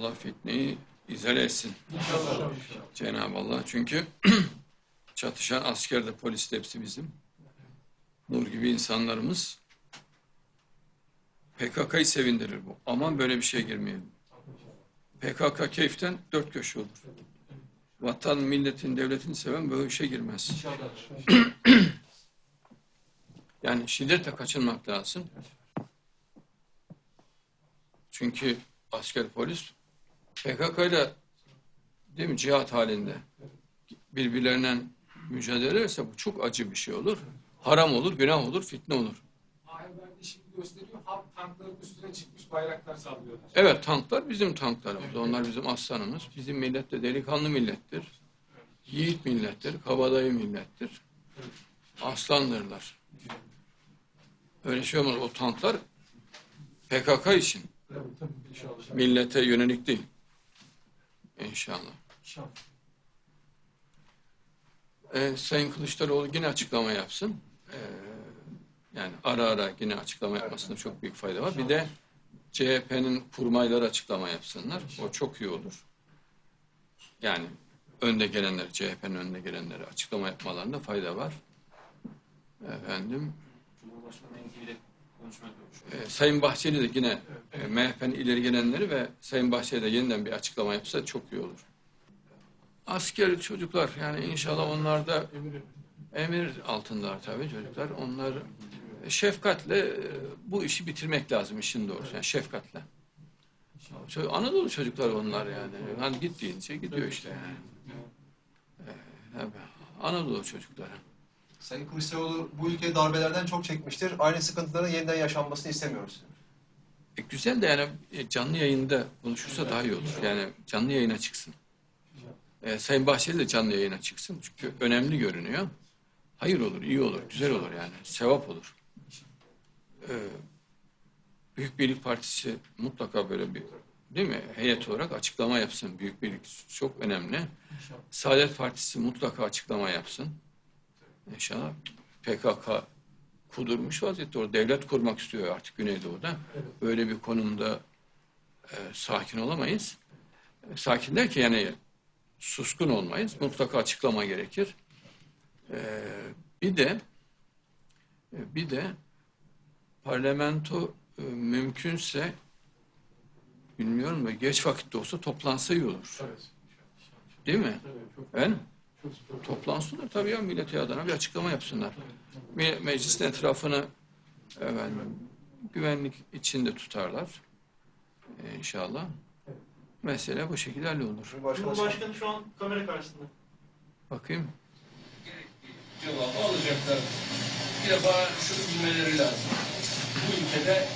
Allah fitneyi izale etsin. Cenab-ı Allah. Çünkü çatışan asker de polis de hepsi bizim. Nur gibi insanlarımız. PKK'yı sevindirir bu. Aman böyle bir şeye girmeyelim. PKK keyiften dört köşe olur. Vatan, milletin, devletini seven böyle işe girmez. İnşallah. Yani şiddetle kaçınmak lazım. Çünkü asker polis PKK ile değil mi cihat halinde birbirlerine mücadele ederse bu çok acı bir şey olur. Haram olur, günah olur, fitne olur. Ayber'de şimdi gösteriyor. Halk tankların üstüne çıkmış bayraklar sallıyorlar. Evet tanklar bizim tanklarımız. Onlar bizim aslanımız. Bizim millet de delikanlı millettir. Yiğit millettir. Kabadayı millettir. Aslandırlar. Öyle şey olmaz. O tanklar PKK için. Millete yönelik değil. İnşallah. İnşallah. Ee, Sayın Kılıçdaroğlu yine açıklama yapsın. Ee, yani ara ara yine açıklama yapmasında çok büyük fayda var. Bir de CHP'nin kurmayları açıklama yapsınlar. O çok iyi olur. Yani önde gelenler, CHP'nin önde gelenleri açıklama yapmalarında fayda var. Efendim, Cumhurbaşkanı ile konuşma yapıyormuş. e, Sayın Bahçeli de yine e, MHP'nin ileri gelenleri ve Sayın Bahçeli de yeniden bir açıklama yapsa çok iyi olur. Asker çocuklar yani inşallah onlar da emir altındalar tabii çocuklar. Onlar e, şefkatle e, bu işi bitirmek lazım işin doğrusu. Yani şefkatle. Anadolu çocuklar onlar yani. Hani git deyince gidiyor işte yani. Ee, tabii. Anadolu çocukları. Sayın Kılıçdaroğlu bu ülke darbelerden çok çekmiştir. Aynı sıkıntıların yeniden yaşanmasını istemiyoruz. E, güzel de yani e, canlı yayında konuşursa daha iyi olur. Yani canlı yayına çıksın. E, Sayın Bahçeli de canlı yayına çıksın. Çünkü önemli görünüyor. Hayır olur, iyi olur, güzel olur yani. Sevap olur. E, Büyük Birlik Partisi mutlaka böyle bir değil mi? Heyet olarak açıklama yapsın. Büyük Birlik çok önemli. Saadet Partisi mutlaka açıklama yapsın. İnşallah PKK kudurmuş vaziyette orada devlet kurmak istiyor artık Güneydoğu'da. Böyle bir konumda e, sakin olamayız. E, sakin der ki yani suskun olmayız. Mutlaka açıklama gerekir. E, bir de e, bir de parlamento e, mümkünse bilmiyorum da geç vakitte olsa toplansa iyi olur. Evet. Değil mi? Evet. Çok, çok, toplansınlar tabii ya milleti adına bir açıklama yapsınlar. Me- Meclisin etrafını efendim, güvenlik içinde tutarlar Ee, inşallah. Mesele bu şekilde hallolur. Cumhurbaşkanı şu an kamera karşısında. Bakayım. cevabı alacaklar. Bir defa şunu bilmeleri lazım. Bu ülkede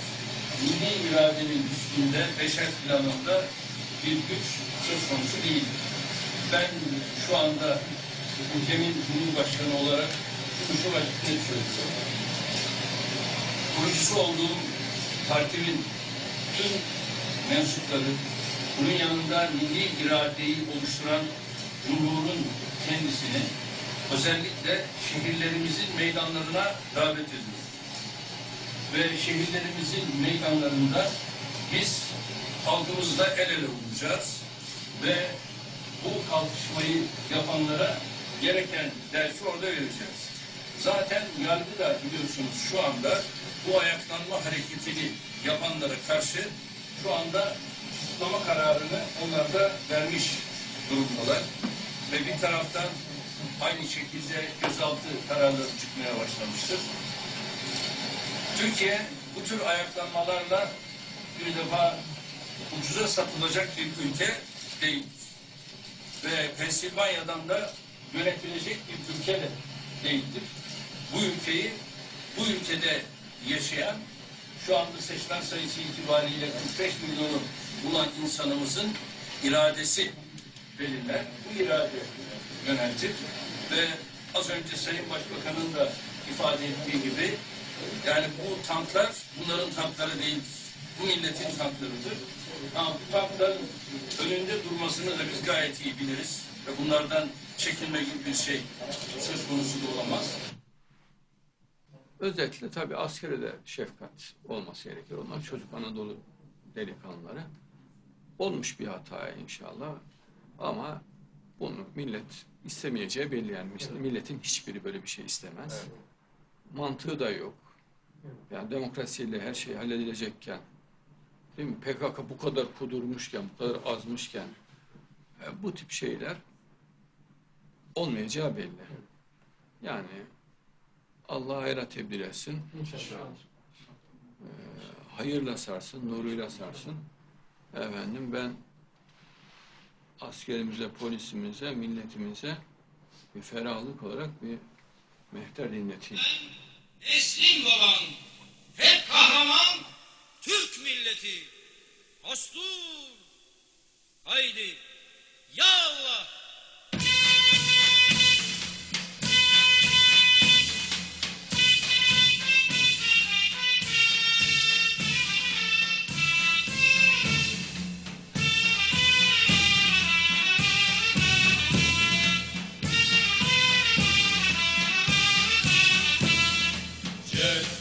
milli iradenin üstünde beşer planında bir güç söz konusu değil. Ben şu anda ülkemin Cumhurbaşkanı olarak açık net söylüyorum. Kurucusu olduğum partinin tüm mensupları, bunun yanında milli iradeyi oluşturan Cumhur'un kendisini özellikle şehirlerimizin meydanlarına davet ediyoruz. Ve şehirlerimizin meydanlarında biz halkımızla el ele olacağız ve bu kalkışmayı yapanlara gereken dersi orada vereceğiz. Zaten yargı da biliyorsunuz şu anda bu ayaklanma hareketini yapanlara karşı şu anda tutuklama kararını onlar da vermiş durumdalar. Ve bir taraftan aynı şekilde gözaltı kararları çıkmaya başlamıştır. Türkiye bu tür ayaklanmalarla bir defa ucuza satılacak bir ülke değil. Ve Pensilvanya'dan da yönetilecek bir ülke de değildir. Bu ülkeyi, bu ülkede yaşayan şu anda seçmen sayısı itibariyle 45 milyonu bulan insanımızın iradesi belirler. Bu irade yöneltir ve az önce Sayın Başbakan'ın da ifade ettiği gibi yani bu tanklar bunların tankları değildir. Bu milletin tanklarıdır. Tankların önünde durmasını da biz gayet iyi biliriz. Ve bunlardan çekinme gibi bir şey söz konusu da olamaz. Özetle tabii askere de şefkat olması gerekir. Onlar çocuk Anadolu delikanlıları. olmuş bir hata inşallah. Ama bunu millet istemeyeceği belli yani. Milletin hiçbiri böyle bir şey istemez. Mantığı da yok. Yani demokrasiyle her şey halledilecekken değil mi? PKK bu kadar kudurmuşken, bu kadar azmışken e, bu tip şeyler olmayacağı belli. Yani Allah hayra tebdil etsin. İnşallah. hayırla sarsın, nuruyla sarsın. Efendim ben askerimize, polisimize, milletimize bir ferahlık olarak bir mehter dinleteyim. Teslim olan hep kahraman Türk milleti hastur. Haydi ya Allah. Yeah.